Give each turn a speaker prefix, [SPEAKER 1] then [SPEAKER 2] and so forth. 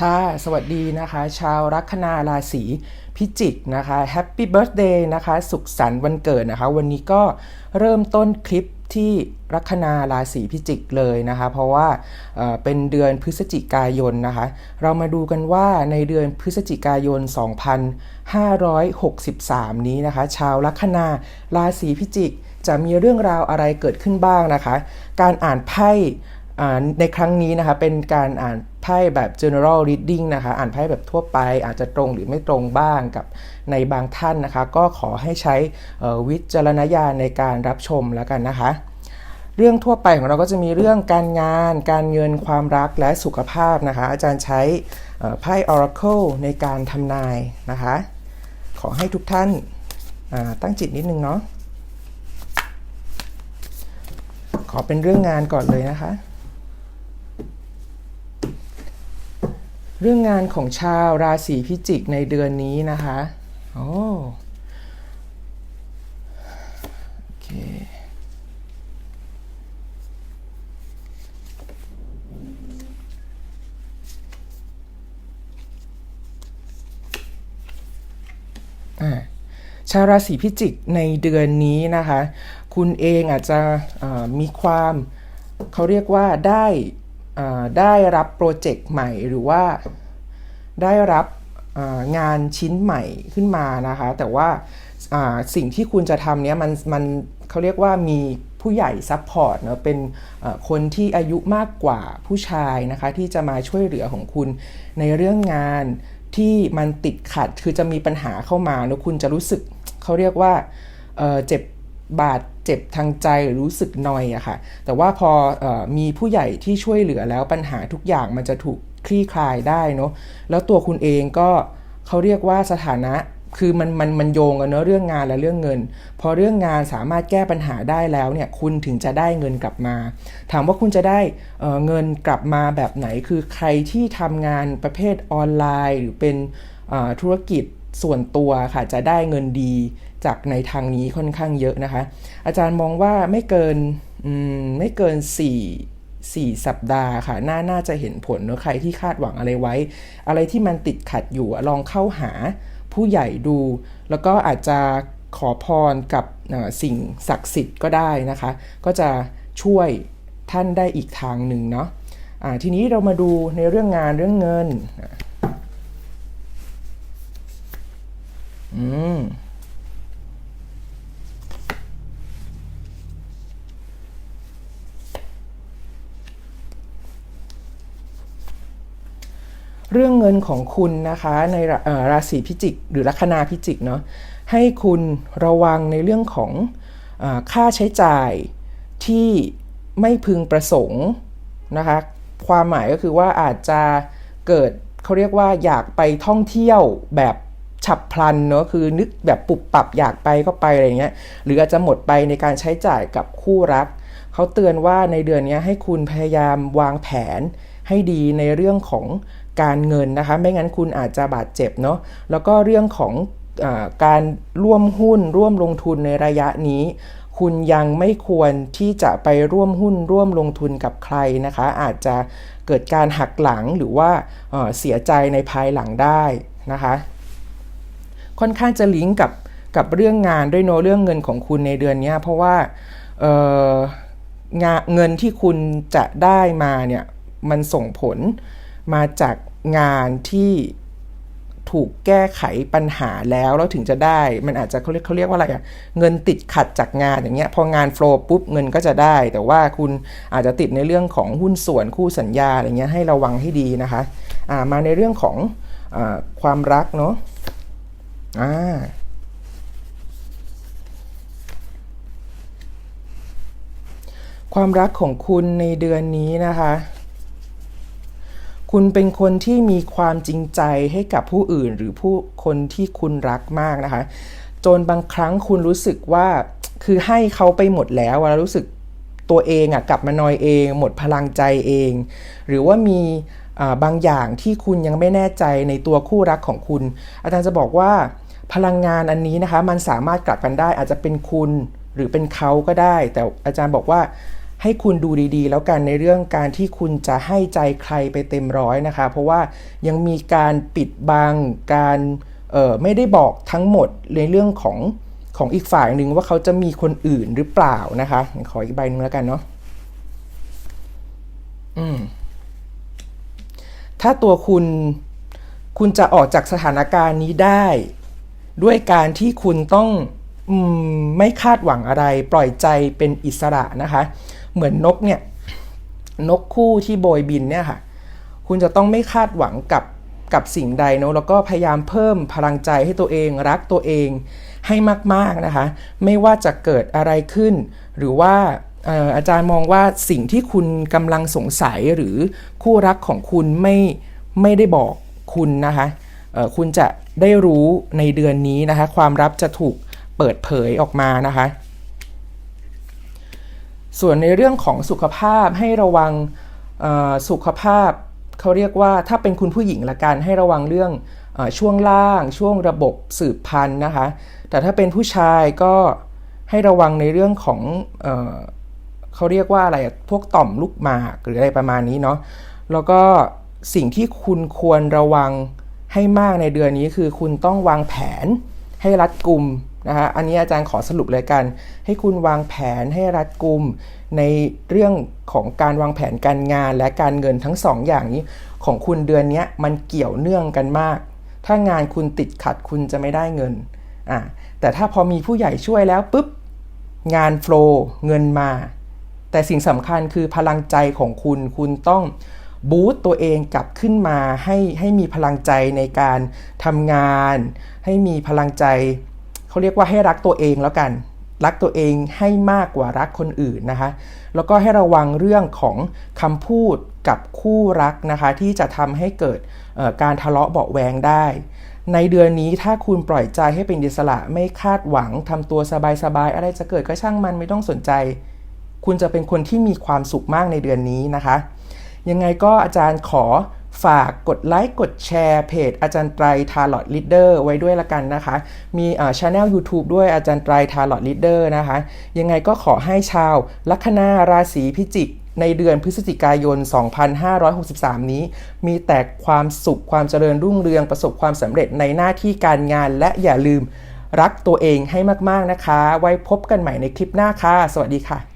[SPEAKER 1] ค่ะ สวัสดีนะคะ ชาวลัคนาราศีพิจิกนะคะแฮปปี้เบิร์ a เดย์นะคะ สุขสันต์วันเกิดนะคะ วันนี้ก็เริ่มต้นคลิปที่ลัคนาราศีพิจิกเลยนะคะ เพราะว่าเป็นเดือนพฤศจิกายนนะคะ เรามาดูกันว่าในเดือนพฤศจิกายน 2563 นี้นะคะ ชาวลัคนาราศีพิจิก จะมีเรื่องราวอะไรเกิดขึ้นบ้างนะคะ การอ่านไพ่ในครั้งนี้นะคะเป็นการอ่าน ไพ่แบบ general reading นะคะ อ่านไพ่แบบทั่วไป อาจจะตรงหรือไม่ตรงบ้างกับในบางท่านนะคะ ก็ขอให้ใช้วิจารณญาณในการรับชมแล้วกันนะคะ เรื่องทั่วไปของเราก็จะมีเรื่องการงาน การเงินความรักและสุขภาพนะคะ อาจารย์ใช้เอ่อไพ่ oracle ในการทำนายนะคะ ขอให้ทุกท่านตั้งจิตนิดนึงเนาะขอเป็นเรื่องงานก่อนเลยนะคะ เรื่องงานของชาวราศีพิจิกในเดือนนี้นะคะโอ้โอเคชาวราศีพิจิกในเดือนนี้นะคะ คุณเองอาจจะมีความเขาเรียกว่าได้ ได้รับโปรเจกต์ใหม่หรือว่าได้รับงานชิ้นใหม่ขึ้นมานะคะ แต่ว่าสิ่งที่คุณจะทำเนี้ยมันมันเขาเรียกว่ามีผู้ใหญ่ซัพพอร์ตเนาะเป็นคนที่อายุมากกว่าผู้ชายนะคะ ที่จะมาช่วยเหลือของคุณในเรื่องงานที่มันติดขัดคือจะมีปัญหาเข้ามาแล้วคุณจะรู้สึกเขาเรียกว่าเจ็บ บาดเจ็บทางใจหรือรู้สึกนอยอะค่ะ แต่ว่าพออมีผู้ใหญ่ที่ช่วยเหลือแล้วปัญหาทุกอย่างมันจะถูกคลี่คลายได้เนาะแล้วตัวคุณเองก็เขาเรียกว่าสถานะคือมันมันมันโยงกันเนอะเรื่องงานและเรื่องเงิน พอเรื่องงานสามารถแก้ปัญหาได้แล้วเนี่ยคุณถึงจะได้เงินกลับมา ถามว่าคุณจะได้เเงินกลับมาแบบไหน คือใครที่ทำงานประเภทออนไลน์ หรือเป็นธุรกิจ ส่วนตัวค่ะจะได้เงินดีจากในทางนี้ค่อนข้างเยอะนะคะ อาจารย์มองว่าไม่เกินมไม่เกิน 4 4 สัปดาห์ค่ะน่าน่าจะเห็นผลเนอะใครที่คาดหวังอะไรไว้ อะไรที่มันติดขัดอยู่ลองเข้าหาผู้ใหญ่ดู แล้วก็อาจจะขอพรกับสิ่งศักดิ์สิทธิ์ก็ได้นะคะ ก็จะช่วยท่านได้อีกทางหนึ่งเนาะอ่าทีนี้เรามาดูในเรื่องงานเรื่องเงิน อืมเรื่องเงินของคุณนะคะในราศีพิจิก หรือลัคนาพิจิกเนาะให้คุณระวังในเรื่องของอค่าใช้จ่ายที่ไม่พึงประสงค์นะคะความหมายก็คือว่าอาจจะเกิดเขาเรียกว่าอยากไปท่องเที่ยวแบบ ฉับพลันเนอะคือนึกแบบปุบปับอยากไปก็ไปอะไรเงี้ยหรืออาจจะหมดไปในการใช้จ่ายกับคู่รักเขาเตือนว่าในเดือนนี้ให้คุณพยายามวางแผนให้ดีในเรื่องของการเงินนะคะ ไม่งั้นคุณอาจจะบาดเจ็บเนาะแล้วก็เรื่องของอการร่วมหุ้นร่วมลงทุนในระยะนี้คุณยังไม่ควรที่จะไปร่วมหุ้นร่วมลงทุนกับใครนะคะ อาจจะเกิดการหักหลังหรือว่าเสียใจในภายหลังได้นะคะ ค่อนข้างจะลิงก์กับกับเรื่องงานด้วยเนอะเรื่องเงินของคุณในเดือนนี้เพราะว่าเงาเงินที่คุณจะได้มาเนี่ยมันส่งผลมาจากงานที่ถูกแก้ไขปัญหาแล้วแล้วถึงจะได้ มันอาจจะเขาเรียกเขาเรียกว่าอะไรอะเงินติดขัดจากงานอย่างเงี้ยพองานโฟล์ปุ๊บเงินก็จะได้ แต่ว่าคุณอาจจะติดในเรื่องของหุ้นส่วนคู่สัญญาอะไรเงี้ยให้ระวังให้ดีนะคะอ่ามาในเรื่องของอความรักเนาะ อ่าความรักของคุณในเดือนนี้นะคะ คุณเป็นคนที่มีความจริงใจให้กับผู้อื่นหรือผู้คนที่คุณรักมากนะคะ จนบางครั้งคุณรู้สึกว่าคือให้เขาไปหมดแล้วแล้วรู้สึกตัวเองอะกลับมานอยเอง หมดพลังใจเอง หรือว่ามี บางอย่างที่คุณยังไม่แน่ใจในตัวคู่รักของคุณ อาจารย์จะบอกว่าพลังงานอันนี้นะคะมันสามารถกลับกันได้อาจจะเป็นคุณหรือเป็นเขาก็ได้ แต่อาจารย์บอกว่าให้คุณดูดีๆ แล้วกันในเรื่องการที่คุณจะให้ใจใครไปเต็มร้อยนะคะ เพราะว่ายังมีการปิดบังการไม่ได้บอกทั้งหมดในเรื่องของของอีกฝ่ายหนึ่งว่าเขาจะมีคนอื่นหรือเปล่านะคะ ขออีกใบหนึ่งแล้วกันเนาะอืม ถ้าตัวคุณ คุณจะออกจากสถานการณ์นี้ได้ ด้วยการที่คุณต้องอมไม่คาดหวังอะไร ปล่อยใจเป็นอิสระนะคะ เหมือนนกเนี่ย นกคู่ที่โบยบินเนี่ยค่ะ คุณจะต้องไม่คาดหวังกับกับสิ่งใดเนอะแล้วก็พยายามเพิ่มพลังใจให้ตัวเองรักตัวเองให้มาก ๆ นะคะ ไม่ว่าจะเกิดอะไรขึ้น หรือว่า อาจารย์มองว่าสิ่งที่คุณกำลังสงสัยหรือคู่รักของคุณไม่ไม่ได้บอกคุณนะคะคุณจะได้รู้ในเดือนนี้นะคะ ความลับจะถูกเปิดเผยออกมานะคะ ส่วนในเรื่องของสุขภาพให้ระวังสุขภาพเขาเรียกว่าถ้าเป็นคุณผู้หญิงละกันให้ระวังเรื่องอช่วงล่าง ช่วงระบบสืบพันธุ์นะคะ แต่ถ้าเป็นผู้ชายก็ให้ระวังในเรื่องของอ เขาเรียกว่าอะไรพวกต่อมลูกหมากหรืออะไรประมาณนี้เนาะแล้วก็สิ่งที่คุณควรระวังให้มากในเดือนนี้คือคุณต้องวางแผนให้รัดกุมนะคะอันนี้อาจารย์ขอสรุปเลยกัน ให้คุณวางแผนให้รัดกุม ในเรื่องของการวางแผนการงานและการเงินทั้งสองอย่างนี้ ของคุณเดือนนี้มันเกี่ยวเนื่องกันมาก ถ้างานคุณติดขัดคุณจะไม่ได้เงินอะแต่ถ้าพอมีผู้ใหญ่ช่วยแล้วปุ๊บงานโฟล์เงินมา แต่สิ่งสำคัญคือพลังใจของคุณ คุณต้องบูตตัวเองกลับขึ้นมาให้ให้มีพลังใจในการทำงาน ให้มีพลังใจเขาเรียกว่าให้รักตัวเองแล้วกัน รักตัวเองให้มากกว่ารักคนอื่นนะคะ แล้วก็ให้ระวังเรื่องของคำพูดกับคู่รักนะคะ ที่จะทำให้เกิดการทะเลาะเบาแวงได้ ในเดือนนี้ถ้าคุณปล่อยใจให้เป็นอิสระไม่คาดหวังทำตัวสบายๆอะไรจะเกิดก็ช่างมันไม่ต้องสนใจ คุณจะเป็นคนที่มีความสุขมากในเดือนนี้นะคะ ยังไงก็อาจารย์ขอฝากกดไลค์กดแชร์เพจอาจารย์ไตรทาร์ลอตลีดเดอร์ไว้ด้วยละกันนะคะ มีอ่าช anel YouTube ด้วยอาจารย์ไตรทาร์ลอตลีดเดอร์นะคะ ยังไงก็ขอให้ชาวลัคนาราศีพิจิกในเดือนพฤศจิกายน 2563 นี้ มีแต่ความสุขความเจริญรุ่งเรืองประสบความสำเร็จในหน้าที่การงานและอย่าลืมรักตัวเองให้มาก ๆ นะคะ ไว้พบกันใหม่ในคลิปหน้าค่ะ สวัสดีค่ะ